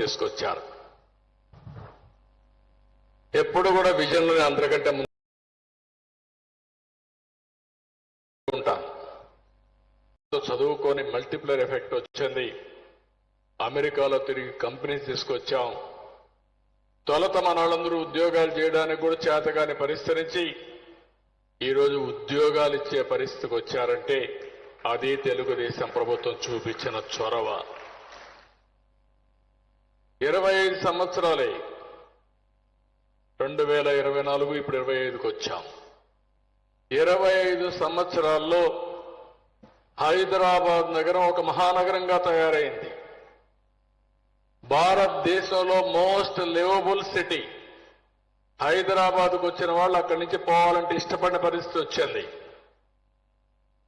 తీసుకొచ్చారు. ఎప్పుడు కూడా విజన్లోనే అందరికంటే ముందు చదువుకొని మల్టిప్లర్ ఎఫెక్ట్ వచ్చింది. అమెరికాలో తిరిగి కంపెనీస్ తీసుకొచ్చాం. తొలత మన వాళ్ళందరూ ఉద్యోగాలు చేయడానికి కూడా చేతగాని పరిస్థితి ఈరోజు ఉద్యోగాలు ఇచ్చే పరిస్థితికి వచ్చారంటే అది తెలుగుదేశం ప్రభుత్వం చూపించిన చొరవ. ఇరవై ఐదు సంవత్సరాలే. రెండు వేల ఇరవై నాలుగు ఇప్పుడు ఇరవై ఐదుకి వచ్చాం. ఇరవై ఐదు సంవత్సరాల్లో హైదరాబాద్ నగరం ఒక మహానగరంగా తయారైంది. భారతదేశంలో మోస్ట్ లివబుల్ సిటీ. హైదరాబాద్కు వచ్చిన వాళ్ళు అక్కడి నుంచి పోవాలంటే ఇష్టపడిన పరిస్థితి వచ్చింది.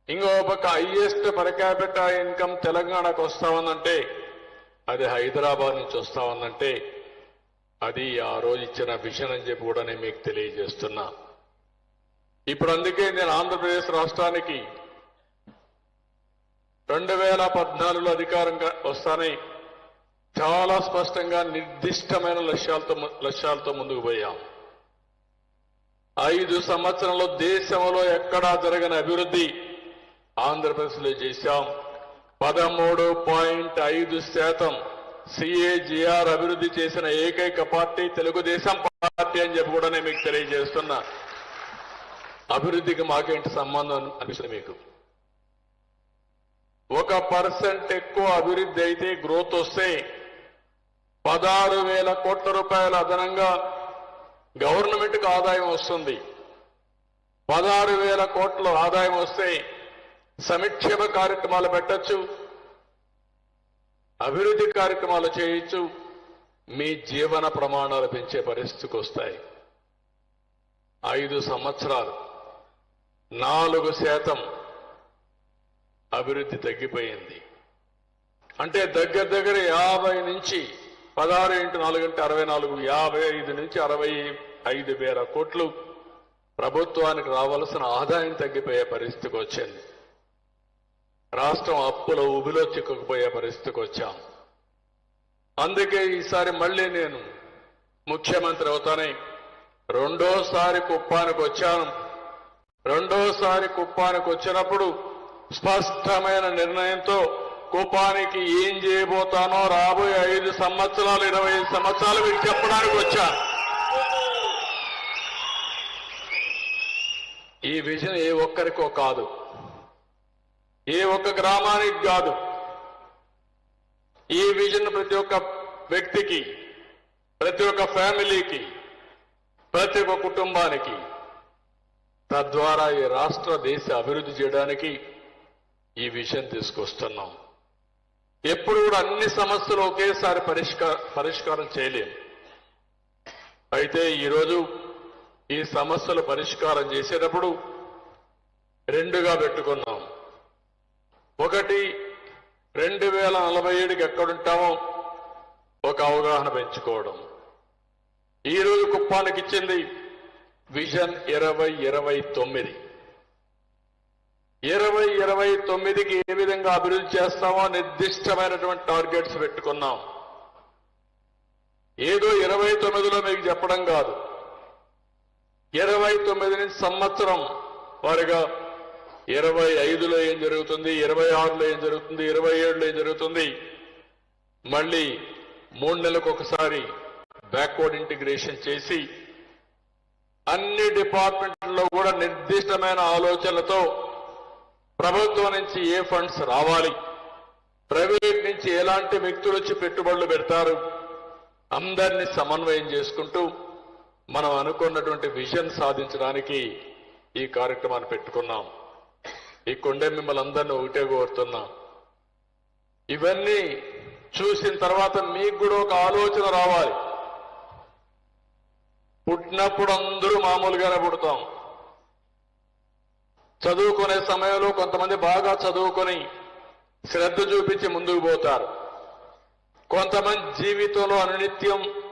ఇంకో పక్క హైయెస్ట్ పర్ క్యాపిటల్ ఇన్కమ్ తెలంగాణకు వస్తామందంటే అది హైదరాబాద్ నుంచి వస్తా ఉందంటే అది ఆ రోజు ఇచ్చిన విషయం అని చెప్పి కూడా నేను మీకు తెలియజేస్తున్నా. ఇప్పుడు అందుకే నేను ఆంధ్రప్రదేశ్ రాష్ట్రానికి రెండు వేల పద్నాలుగులో అధికారంగా వస్తానని చాలా స్పష్టంగా నిర్దిష్టమైన లక్ష్యాలతో లక్ష్యాలతో ముందుకు పోయాం. ఐదు సంవత్సరంలో దేశంలో ఎక్కడా జరగని అభివృద్ధి ఆంధ్రప్రదేశ్లో చేశాం. పదమూడు పాయింట్ ఐదు శాతం సిఏజిఆర్ అభివృద్ధి చేసిన ఏకైక పార్టీ తెలుగుదేశం పార్టీ అని చెప్పి కూడా నేను మీకు తెలియజేస్తున్నా. అభివృద్ధికి మాకేంటి సంబంధం అనిపిస్తుంది మీకు? ఒక పర్సెంట్ ఎక్కువ అభివృద్ధి అయితే గ్రోత్ వస్తే పదహారు వేల కోట్ల రూపాయల అదనంగా గవర్నమెంట్కు ఆదాయం వస్తుంది. పదహారు వేల కోట్ల ఆదాయం వస్తే సంక్షేమ కార్యక్రమాలు పెట్టచ్చు అభివృద్ధి కార్యక్రమాలు చేయొచ్చు మీ జీవన ప్రమాణాలు పెంచే పరిస్థితికి వస్తాయి. ఐదు సంవత్సరాలు నాలుగు శాతం అభివృద్ధి తగ్గిపోయింది. అంటే దగ్గర దగ్గర యాభై నుంచి పదహారు ఇంటూ నాలుగు అంటే అరవై నాలుగు యాభై ఐదు నుంచి అరవై ఐదు వేల కోట్లు ప్రభుత్వానికి రావాల్సిన ఆదాయం తగ్గిపోయే పరిస్థితికి వచ్చింది. రాష్ట్రం అప్పుల ఉబిలో చిక్కుకుపోయే పరిస్థితికి వచ్చాం. అందుకే ఈసారి మళ్ళీ నేను ముఖ్యమంత్రి అవుతానే రెండోసారి కుప్పానికి వచ్చాను. రెండోసారి కుప్పానికి వచ్చినప్పుడు స్పష్టమైన నిర్ణయంతో కుప్పానికి ఏం చేయబోతానో రాబోయే ఐదు సంవత్సరాలు ఇరవై ఐదు సంవత్సరాలు మీకు చెప్పడానికి వచ్చా. ఈ విజన్ ఏ ఒక్కరికో కాదు. ఏ ఒక్క గ్రామానికి కాదు ఈ విజన్ ప్రతి ఒక్క వ్యక్తికి ప్రతి ఒక్క ఫ్యామిలీకి ప్రతి ఒక్క కుటుంబానికి తద్వారా ఈ రాష్ట్ర దేశ అభివృద్ధి చేయడానికి ఈ విషయం తీసుకొస్తున్నాం. ఎప్పుడు కూడా అన్ని సమస్యలు ఒకేసారి పరిష్కార పరిష్కారం చేయలేము. అయితే ఈరోజు ఈ సమస్యలు పరిష్కారం చేసేటప్పుడు రెండుగా పెట్టుకున్నాం. ఒకటి రెండు వేల నలభై ఏడుకి ఎక్కడుంటామో ఒక అవగాహన పెంచుకోవడం. ఈ రోజు కుప్పానికి ఇచ్చింది విజన్ ఇరవై ఇరవై తొమ్మిది. ఇరవై ఇరవై తొమ్మిదికి ఏ విధంగా అభివృద్ధి చేస్తామో నిర్దిష్టమైనటువంటి టార్గెట్స్ పెట్టుకున్నాం. ఏదో ఇరవై తొమ్మిదిలో మీకు చెప్పడం కాదు. ఇరవై తొమ్మిది నుంచి సంవత్సరం వారిగా ఇరవై ఐదులో ఏం జరుగుతుంది? ఇరవై ఆరులో ఏం జరుగుతుంది? ఇరవై ఏడులో ఏం జరుగుతుంది? మళ్ళీ మూడు నెలలకు ఒకసారి బ్యాక్వర్డ్ ఇంటిగ్రేషన్ చేసి అన్ని డిపార్ట్మెంట్లలో కూడా నిర్దిష్టమైన ఆలోచనలతో ప్రభుత్వం నుంచి ఏ ఫండ్స్ రావాలి? ప్రైవేట్ నుంచి ఎలాంటి వ్యక్తులు వచ్చి పెట్టుబడులు పెడతారు? అందరినీ సమన్వయం చేసుకుంటూ మనం అనుకున్నటువంటి విజన్ సాధించడానికి ఈ కార్యక్రమాన్ని పెట్టుకున్నాం. ఈ కొండే మిమ్మల్ని అందరినీ ఒకటే కోరుతున్నా. ఇవన్నీ చూసిన తర్వాత మీకు కూడా ఒక ఆలోచన రావాలి. పుట్టినప్పుడు అందరూ మామూలుగానే పుడతాం. చదువుకునే సమయంలో కొంతమంది బాగా చదువుకొని శ్రద్ధ చూపించి ముందుకు పోతారు. కొంతమంది జీవితంలో అనునిత్యం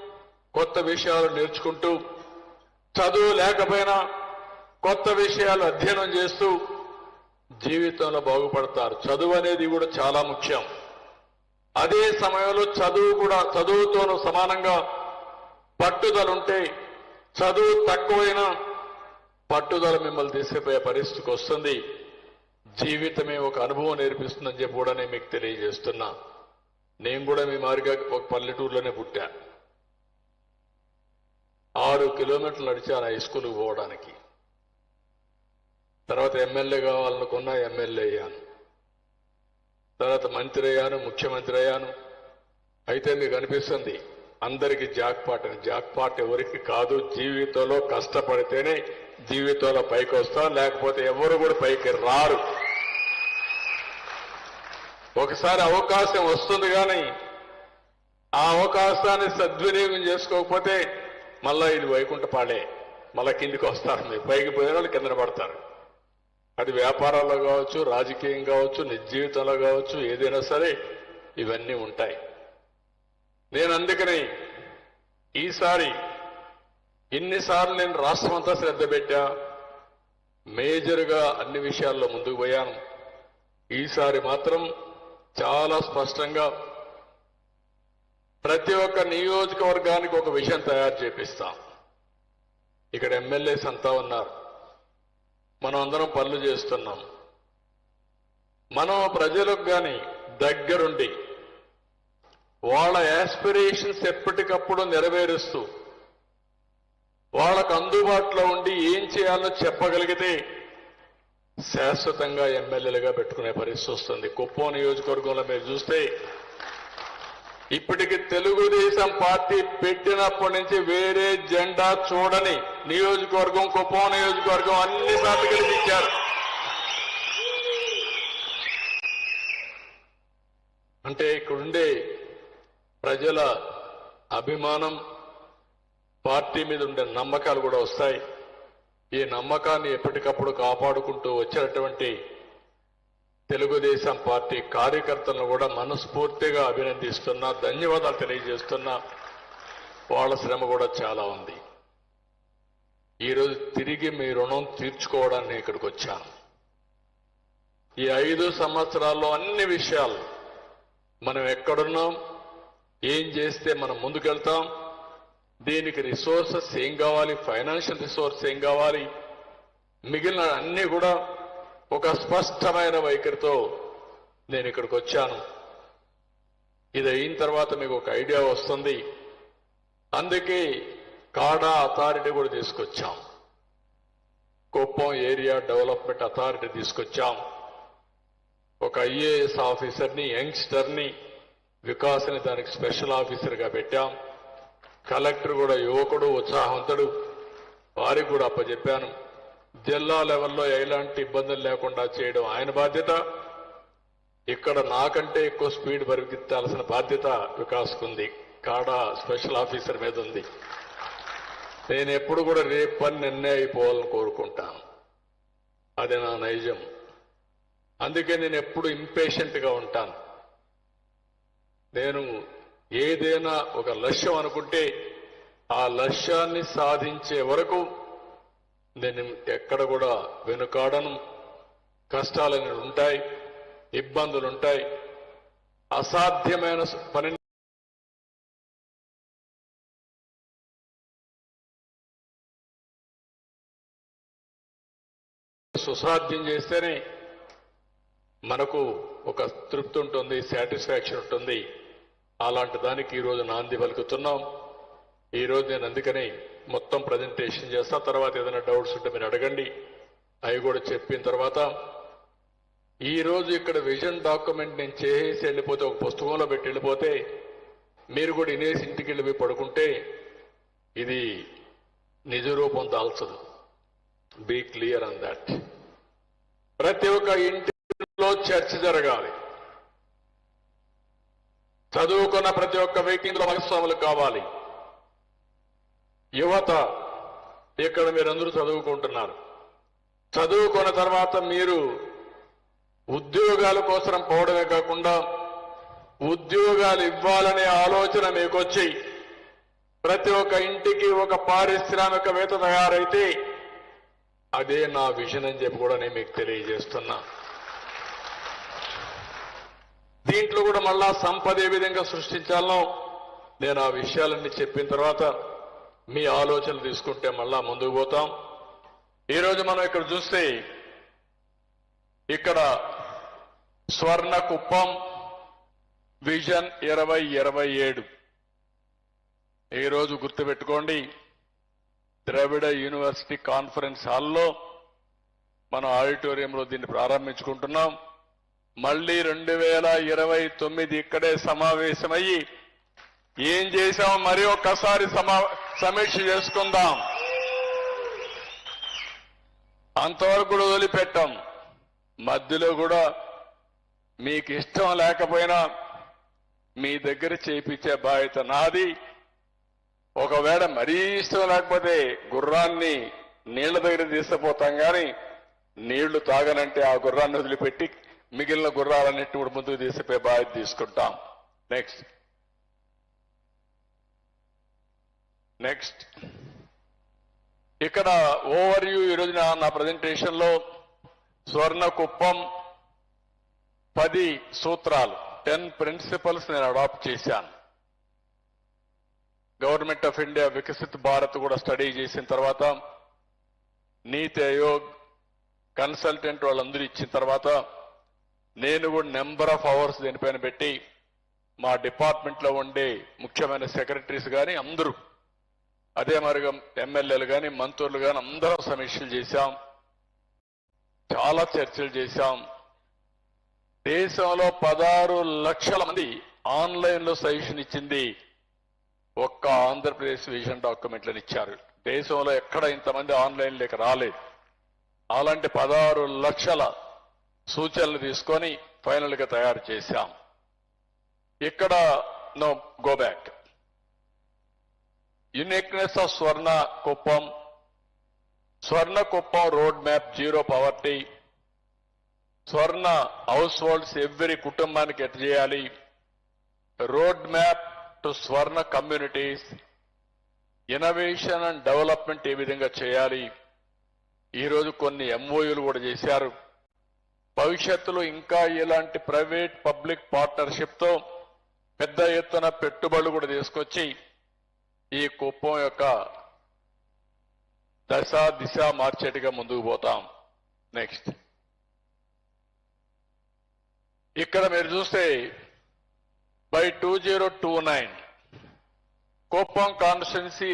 కొత్త విషయాలు నేర్చుకుంటూ చదువు లేకపోయినా కొత్త విషయాలు అధ్యయనం చేస్తూ జీవితంలో బాగుపడతారు. చదువు అనేది కూడా చాలా ముఖ్యం. అదే సమయంలో చదువు కూడా చదువుతోనూ సమానంగా పట్టుదలుంటే చదువు తక్కువైనా పట్టుదల మిమ్మల్ని తీసుకుపోయే పరిస్థితికి వస్తుంది. జీవితమే ఒక అనుభవం నేర్పిస్తుందని చెప్పి కూడా నేను మీకు తెలియజేస్తున్నా. నేను కూడా మీ మారిగా ఒక పల్లెటూరులోనే పుట్టా. ఆరు కిలోమీటర్లు నడిచాను హై స్కూల్కి పోవడానికి. తర్వాత ఎమ్మెల్యే కావాలనుకున్నా ఎమ్మెల్యే అయ్యాను. తర్వాత మంత్రి అయ్యాను ముఖ్యమంత్రి అయ్యాను. అయితే మీకు అనిపిస్తుంది అందరికి జాక్పాట్ అని జాక్పాట్ ఎవరికి కాదు జీవితంలో కష్టపడితేనే జీవితంలో పైకి వస్తాం లేకపోతే ఎవరు కూడా పైకి రారు. ఒకసారి అవకాశం వస్తుంది కానీ ఆ అవకాశాన్ని సద్వినియోగం చేసుకోకపోతే మళ్ళా ఇది వైకుంఠపాడే. మళ్ళా కిందికి వస్తారు మీరు పైకి పోయిన వాళ్ళు కింద పడతారు. అది వ్యాపారాల్లో కావచ్చు రాజకీయం కావచ్చు నిజ జీవితంలో కావచ్చు ఏదైనా సరే ఇవన్నీ ఉంటాయి. నేను అందుకని ఈసారి ఇన్నిసార్లు నేను రాష్ట్రం అంతా శ్రద్ధ పెట్టా మేజర్గా అన్ని విషయాల్లో ముందుకు పోయాను. ఈసారి మాత్రం చాలా స్పష్టంగా ప్రతి ఒక్క నియోజకవర్గానికి ఒక విషయం తయారు చేపిస్తాం. ఇక్కడ ఎమ్మెల్యేస్ అంతా ఉన్నారు. మనం అందరం పనులు చేస్తున్నాం. మనం ప్రజలకు కానీ దగ్గరుండి వాళ్ళ యాస్పిరేషన్స్ ఎప్పటికప్పుడు నెరవేరుస్తూ వాళ్ళకు అందుబాటులో ఉండి ఏం చేయాలో చెప్పగలిగితే శాశ్వతంగా ఎమ్మెల్యేలుగా పెట్టుకునే పరిస్థితి వస్తుంది. కుప్పం నియోజకవర్గంలో మీరు చూస్తే ఇప్పటికి తెలుగుదేశం పార్టీ పెట్టినప్పటి నుంచి వేరే జెండా చూడని నియోజకవర్గం కుప్పం నియోజకవర్గం అన్ని సార్లు గెలిపించారు. అంటే ఇక్కడుండే ప్రజల అభిమానం పార్టీ మీద ఉండే నమ్మకాలు కూడా వస్తాయి. ఈ నమ్మకాన్ని ఎప్పటికప్పుడు కాపాడుకుంటూ వచ్చినటువంటి తెలుగుదేశం పార్టీ కార్యకర్తలను కూడా మనస్ఫూర్తిగా అభినందిస్తున్నా ధన్యవాదాలు తెలియజేస్తున్నా. వాళ్ళ శ్రమ కూడా చాలా ఉంది. ఈరోజు తిరిగి మీ రుణం తీర్చుకోవడానికి ఇక్కడికి వచ్చాను. ఈ ఐదు సంవత్సరాల్లో అన్ని విషయాలు మనం ఎక్కడున్నాం ఏం చేస్తే మనం ముందుకెళ్తాం దీనికి రిసోర్సెస్ ఏం కావాలి ఫైనాన్షియల్ రిసోర్స్ ఏం కావాలి మిగిలిన అన్నీ కూడా ఒక స్పష్టమైన వైఖరితో నేను ఇక్కడికి వచ్చాను. ఇది అయిన తర్వాత మీకు ఒక ఐడియా వస్తుంది. అందుకే కాడా అథారిటీ కూడా తీసుకొచ్చాం. కుప్పం ఏరియా డెవలప్మెంట్ అథారిటీ తీసుకొచ్చాం. ఒక ఐఏఎస్ ఆఫీసర్ని యంగ్స్టర్ని వికాస్ని దానికి స్పెషల్ ఆఫీసర్గా పెట్టాం. కలెక్టర్ కూడా యువకుడు ఉత్సాహవంతుడు. వారికి కూడా అప్పచెప్పాను. జిల్లా లెవెల్లో ఎలాంటి ఇబ్బందులు లేకుండా చేయడం ఆయన బాధ్యత. ఇక్కడ నాకంటే ఎక్కువ స్పీడ్ పరిగెత్తాల్సిన బాధ్యత వికాస్కుంది. కాడా స్పెషల్ ఆఫీసర్ మీద ఉంది నేను ఎప్పుడు కూడా రేపు పని నిన్నే అయిపోవాలని కోరుకుంటాను. అది నా నైజం. అందుకే నేను ఎప్పుడు ఇంపేషెంట్గా ఉంటాను. నేను ఏదైనా ఒక లక్ష్యం అనుకుంటే ఆ లక్ష్యాన్ని సాధించే వరకు నేను ఎక్కడ కూడా వెనుకాడను. కష్టాలని ఉంటాయి ఇబ్బందులు ఉంటాయి అసాధ్యమైన పని సుసాధ్యం చేస్తేనే మనకు ఒక తృప్తి ఉంటుంది సాటిస్ఫాక్షన్ ఉంటుంది. అలాంటి దానికి ఈరోజు నాంది పలుకుతున్నాం. ఈరోజు నేను అందుకని మొత్తం ప్రజెంటేషన్ చేస్తా తర్వాత ఏదైనా డౌట్స్ ఉంటే మీరు అడగండి. అవి కూడా చెప్పిన తర్వాత ఈ రోజు ఇక్కడ విజన్ డాక్యుమెంట్ నేను చేసి వెళ్ళిపోతే ఒక పుస్తకంలో పెట్టి వెళ్ళిపోతే మీరు కూడా ఇనేసి ఇంటికి వెళ్ళిపోయి పడుకుంటే ఇది నిజ రూపం దాల్చదు. బీ క్లియర్ అన్ దాట్ ప్రతి ఒక్క ఇంటిలో చర్చ జరగాలి. చదువుకున్న ప్రతి ఒక్క వ్యక్తి ఇందులో భాగస్వాములు కావాలి. యువత ఇక్కడ మీరందరూ చదువుకుంటున్నారు. చదువుకున్న తర్వాత మీరు ఉద్యోగాల కోసం పోవడమే కాకుండా ఉద్యోగాలు ఇవ్వాలనే ఆలోచన మీకొచ్చి ప్రతి ఒక్క ఇంటికి ఒక పారిశ్రామికవేత్త తయారైతే అదే నా విజన్ అని చెప్పి కూడా నేను మీకు తెలియజేస్తున్నా. దీంట్లో కూడా మళ్ళా సంపద ఏ విధంగా సృష్టించాలో నేను ఆ విషయాలన్నీ చెప్పిన తర్వాత మీ ఆలోచనలు తీసుకుంటే మళ్ళా ముందుకు పోతాం. ఈరోజు మనం ఇక్కడ చూస్తే ఇక్కడ స్వర్ణ కుప్పం విజన్ ఇరవై ఇరవై ఏడు. ఈరోజు గుర్తుపెట్టుకోండి ద్రవిడ యూనివర్సిటీ కాన్ఫరెన్స్ హాల్లో మనం ఆడిటోరియంలో దీన్ని ప్రారంభించుకుంటున్నాం. మళ్ళీ రెండు వేల ఇరవై తొమ్మిది ఇక్కడే సమావేశమయ్యి ఏం చేశామో మరి ఒక్కసారి సమీక్ష చేసుకుందాం. అంతవరకు కూడా వదిలిపెట్టాం. మధ్యలో కూడా మీకు ఇష్టం లేకపోయినా మీ దగ్గర చేయించే బాధ్యత నాది. ఒకవేళ మరీ ఇష్టం లేకపోతే గుర్రాన్ని నీళ్ళ దగ్గర తీసుకుపోతాం కానీ నీళ్ళు తాగనంటే ఆ గుర్రాన్ని వదిలిపెట్టి మిగిలిన గుర్రాలన్నిటి కూడా ముందుకు తీసుకుపోయే బాధ్యత తీసుకుంటాం. నెక్స్ట్ నెక్స్ట్ ఇక్కడ ఓవర్ వ్యూ ఈరోజు నా నా ప్రజెంటేషన్లో స్వర్ణ కుప్పం పది సూత్రాలు టెన్ ప్రిన్సిపల్స్ నేను అడాప్ట్ చేశాను. Government of India Viksit Bharat కూడా స్టడీ చేసిన తర్వాత నీతి ఆయోగ్ కన్సల్టెంట్ వాళ్ళందరూ ఇచ్చిన తర్వాత నేను కూడా నెంబర్ ఆఫ్ అవర్స్ దీనిపైన పెట్టి మా డిపార్ట్మెంట్లో ఉండే ముఖ్యమైన సెక్రటరీస్ కానీ అందరూ అదే మార్గం ఎమ్మెల్యేలు కానీ మంత్రులు కానీ అందరం సమీక్షలు చేశాం. చాలా చర్చలు చేశాం. దేశంలో పదహారు లక్షల మంది ఆన్లైన్లో సజెషన్ ఇచ్చింది. ఒక్క ఆంధ్రప్రదేశ్ విజన్ డాక్యుమెంట్లను ఇచ్చారు. దేశంలో ఎక్కడ ఇంతమంది ఆన్లైన్ లేక రాలేదు. అలాంటి పదహారు లక్షల సూచనలు తీసుకొని ఫైనల్గా తయారు చేశాం. ఇక్కడ no go back. Uniqueness of Swarna Kuppam Swarna Kuppam road map zero poverty Swarna households every కుటుంబానికి ఎట్ చేయాలి road map to Swarna communities innovation and development ఏ విధంగా చేయాలి ఈరోజు కొన్ని ఎంఓయూలు కూడా చేశారు భవిష్యత్తులో ఇంకా ఇలాంటి ప్రైవేట్ పబ్లిక్ పార్ట్నర్షిప్తో పెద్ద ఎత్తున పెట్టుబడులు కూడా తీసుకొచ్చి ఈ కుప్పం యొక్క దశ దిశ మార్చేట్టుగా ముందుకు పోతాం. నెక్స్ట్ ఇక్కడ మీరు చూస్తే by two zero two nine. Kuppam constituency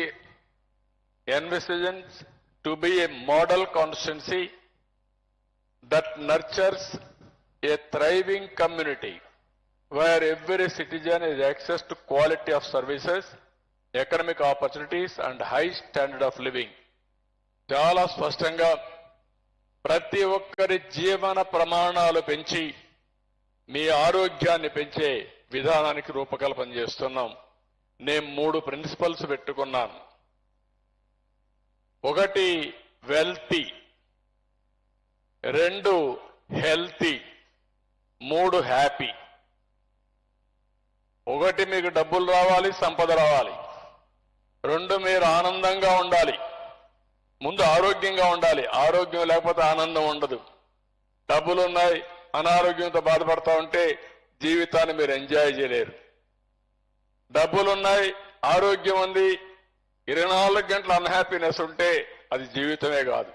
envisions to be a model constituency that nurtures a thriving community where every citizen is access to quality of services economic opportunities and high standard of living చాలా స్పష్టంగా ప్రతి ఒక్కరి జీవన ప్రమాణాలు పెంచి మీ ఆరోగ్యాన్ని పెంచే విధానానికి రూపకల్పన చేస్తున్నాం. నేను మూడు ప్రిన్సిపల్స్ పెట్టుకున్నాను. ఒకటి వెల్తీ రెండు హెల్తీ మూడు హ్యాపీ ఒకటి మీకు డబ్బులు రావాలి సంపద రావాలి. రెండు మీరు ఆనందంగా ఉండాలి. ముందు ఆరోగ్యంగా ఉండాలి. ఆరోగ్యం లేకపోతే ఆనందం ఉండదు. డబ్బులు ఉన్నాయి అనారోగ్యంతో బాధపడతా ఉంటే జీవితాన్ని మీరు ఎంజాయ్ చేయలేరు. డబ్బులున్నాయి ఆరోగ్యం ఉంది ఇరవై నాలుగు గంటల అన్హ్యాపీనెస్ ఉంటే అది జీవితమే కాదు.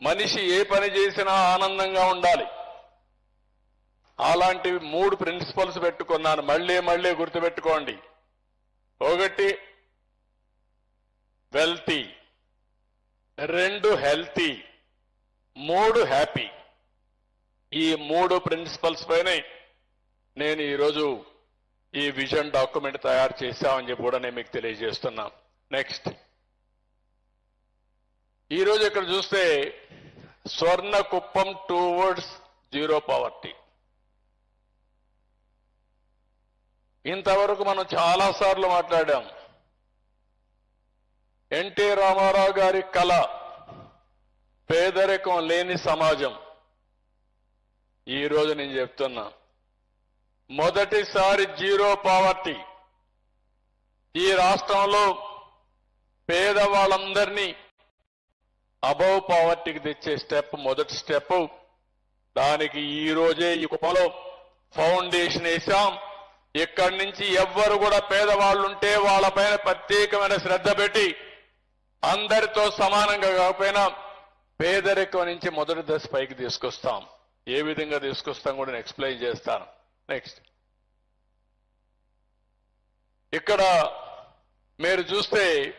మనిషి ఏ పని చేసినా ఆనందంగా ఉండాలి. అలాంటి మూడు ప్రిన్సిపల్స్ పెట్టుకున్నాను. మళ్ళీ మళ్ళీ గుర్తుపెట్టుకోండి. ఒకటి వెల్తీ రెండు హెల్తీ మూడు హ్యాపీ. ఈ మూడు ప్రిన్సిపల్స్ పైనే నేను ఈరోజు ఈ విజన్ డాక్యుమెంట్ తయారు చేశామని చెప్పి కూడా నేను మీకు తెలియజేస్తున్నా. నెక్స్ట్ ఈరోజు ఇక్కడ చూస్తే Swarna Kuppam two words zero poverty. ఇంతవరకు మనం చాలా సార్లు మాట్లాడాం. ఎన్టీ రామారావు గారి కళ పేదరికం లేని సమాజం. ఈ రోజు నేను చెప్తున్నా మొదటిసారి జీరో పావర్టీ ఈ రాష్ట్రంలో పేదవాళ్ళందరినీ అబౌవ్ పావర్టీకి తెచ్చే స్టెప్ మొదటి స్టెప్. దానికి ఈ రోజే ఈ కుప్పలో ఫౌండేషన్ వేశాం. ఇక్కడి నుంచి ఎవ్వరు కూడా పేదవాళ్ళు ఉంటే వాళ్ళపైన ప్రత్యేకమైన శ్రద్ధ పెట్టి అందరితో సమానంగా కాకపోయినా పేదరికం నుంచి మొదటి దశ పైకి తీసుకొస్తాం. ఏ విధంగా తీసుకొస్తాం కూడా నేను ఎక్స్ప్లెయిన్ చేస్తాను. నెక్స్ట్. ఇక్కడ మీరు చూస్తే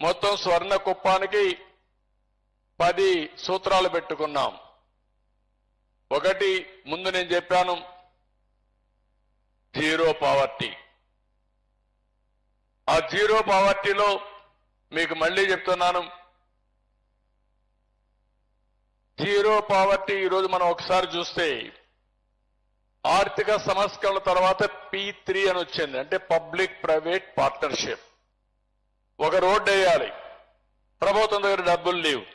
మొత్తం స్వర్ణ కుప్పానికి పది సూత్రాలు పెట్టుకున్నాం. ఒకటి ముందు నేను చెప్పాను జీరో పావర్టీ. ఆ జీరో పావర్టీలో మీకు మళ్ళీ చెప్తున్నాను. జీరో పావర్టీ ఈరోజు మనం ఒకసారి చూస్తే ఆర్థిక సంస్కరణల తర్వాత పి త్రీ అని వచ్చింది. అంటే పబ్లిక్ ప్రైవేట్ పార్ట్నర్షిప్. ఒక రోడ్డు వేయాలి. ప్రభుత్వం దగ్గర డబ్బులు లేవు.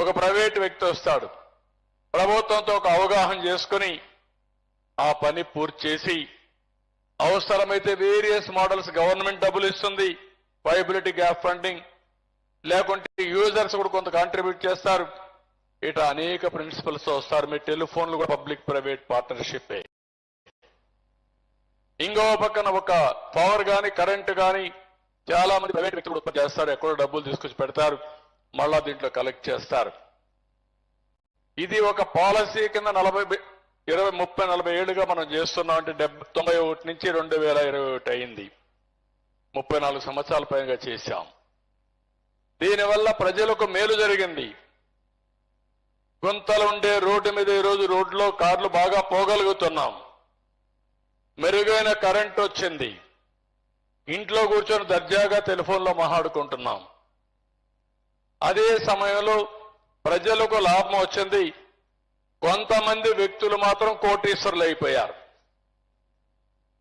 ఒక ప్రైవేట్ వ్యక్తి వస్తాడు. ప్రభుత్వంతో ఒక అవగాహన చేసుకుని ఆ పని పూర్తి చేసి అవసరమైతే వేరియస్ మోడల్స్ గవర్నమెంట్ డబ్బులు ఇస్తుంది. వైబిలిటీ గ్యాప్ ఫండింగ్ లేకుంటే యూజర్స్ కూడా కొంత కాంట్రిబ్యూట్ చేస్తారు. ఇట్లా అనేక ప్రిన్సిపల్స్ వస్తారు. మీ టెలిఫోన్లు కూడా పబ్లిక్ ప్రైవేట్ పార్ట్నర్షిప్ ఇంకో పక్కన ఒక పవర్ కానీ కరెంట్ కానీ చాలా మంది ప్రైవేట్ వ్యక్తులు ఉత్పత్తి చేస్తారు. ఎక్కడో డబ్బులు తీసుకొచ్చి పెడతారు. మళ్ళా దీంట్లో కలెక్ట్ చేస్తారు. ఇది ఒక పాలసీ కింద నలభై ఇరవై ముప్పై నలభై ఏళ్ళుగా మనం చేస్తున్నాం అంటే డెబ్బై తొంభై ఒకటి నుంచి రెండు వేల ఇరవై ఒకటి అయింది. ముప్పై నాలుగు సంవత్సరాల పైగా చేశాం. దీనివల్ల ప్రజలకు మేలు జరిగింది. గుంతలు ఉండే రోడ్డు మీద ఈరోజు రోడ్లో కార్లు బాగా పోగలుగుతున్నాం. మెరుగైన కరెంట్ వచ్చింది. ఇంట్లో కూర్చొని దర్జాగా టెలిఫోన్లో మాట్లాడుకుంటున్నాం. అదే సమయంలో ప్రజలకు లాభం వచ్చింది. కొంతమంది వ్యక్తులు మాత్రం కోటీశ్వరులు అయిపోయారు.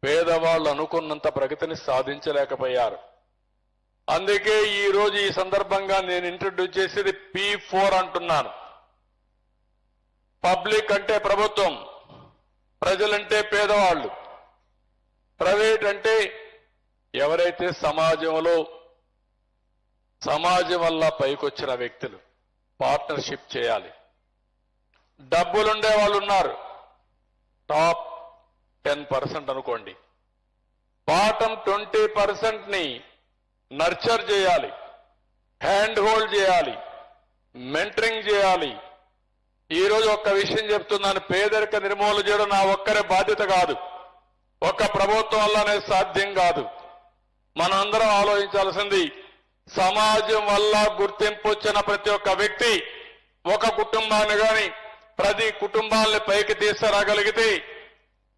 పేదవాళ్ళు అనుకున్నంత ప్రగతిని సాధించలేకపోయారు. అందుకే ఈ రోజు ఈ సందర్భంగా నేను ఇంట్రడ్యూస్ చేసేది పి ఫోర్ అంటున్నాను. పబ్లిక్ అంటే ప్రభుత్వం ప్రజలంటే పేదవాళ్ళు. ప్రైవేట్ అంటే ఎవరైతే సమాజంలో సమాజం వల్ల పైకొచ్చిన వ్యక్తులు పార్ట్నర్షిప్ చేయాలి. డబ్బులుండే వాళ్ళు ఉన్నారు టాప్ టెన్ పర్సెంట్ అనుకోండి. బాటం ట్వంటీ పర్సెంట్ని నర్చర్ చేయాలి. హ్యాండ్ హోల్డ్ చేయాలి. మెంటరింగ్ చేయాలి. ఈరోజు ఒక్క విషయం చెప్తున్నాను. పేదరిక నిర్మూలన చేయడం నా ఒక్కరే బాధ్యత కాదు. ఒక్క ప్రభుత్వం వల్లనే సాధ్యం కాదు. మనందరం ఆలోచించాల్సింది సమాజం వల్ల గుర్తింపు వచ్చిన ప్రతి ఒక్క వ్యక్తి ఒక కుటుంబాన్ని కానీ ప్రతి కుటుంబాల్ని పైకి తీసుకురాగలిగితే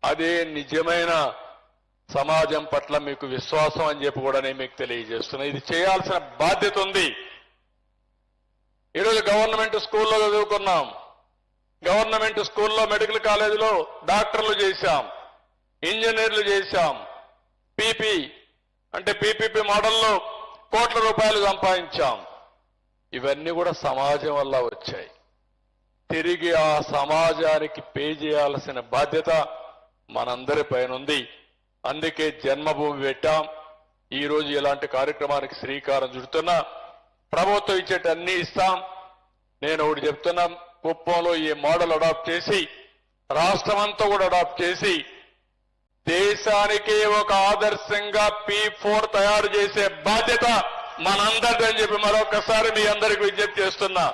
అదే నిజమైన సమాజం పట్ల మీకు విశ్వాసం అని చెప్పి కూడా నేను మీకు తెలియజేస్తున్నా. ఇది చేయాల్సిన బాధ్యత ఉంది. ఈరోజు గవర్నమెంట్ స్కూల్లో చదువుకున్నాం. గవర్నమెంట్ స్కూల్లో మెడికల్ కాలేజీలో డాక్టర్లు చేశాం. ఇంజనీర్లు చేశాం. పీపీ అంటే పీపీపీ మోడల్లో కోట్ల రూపాయలు సంపాదించాం. ఇవన్నీ కూడా సమాజం వల్ల వచ్చాయి. తిరిగి ఆ సమాజానికి పే చేయాల్సిన బాధ్యత మనందరి పైన ఉంది అందుకే జన్మభూమి పెట్టాం. ఈరోజు ఇలాంటి కార్యక్రమానికి శ్రీకారం చుడుతున్నా. ప్రభుత్వం ఇచ్చేటన్నీ ఇస్తాం. నేను ఒకటి చెప్తున్నా కుప్పంలో ఈ మోడల్ అడాప్ట్ చేసి రాష్ట్రమంతా కూడా అడాప్ట్ చేసి దేశానికి ఒక ఆదర్శంగా పి ఫోర్ తయారు చేసే బాధ్యత మనందరిదని చెప్పి మరొకసారి మీ అందరికి విజ్ఞప్తి చేస్తున్నా.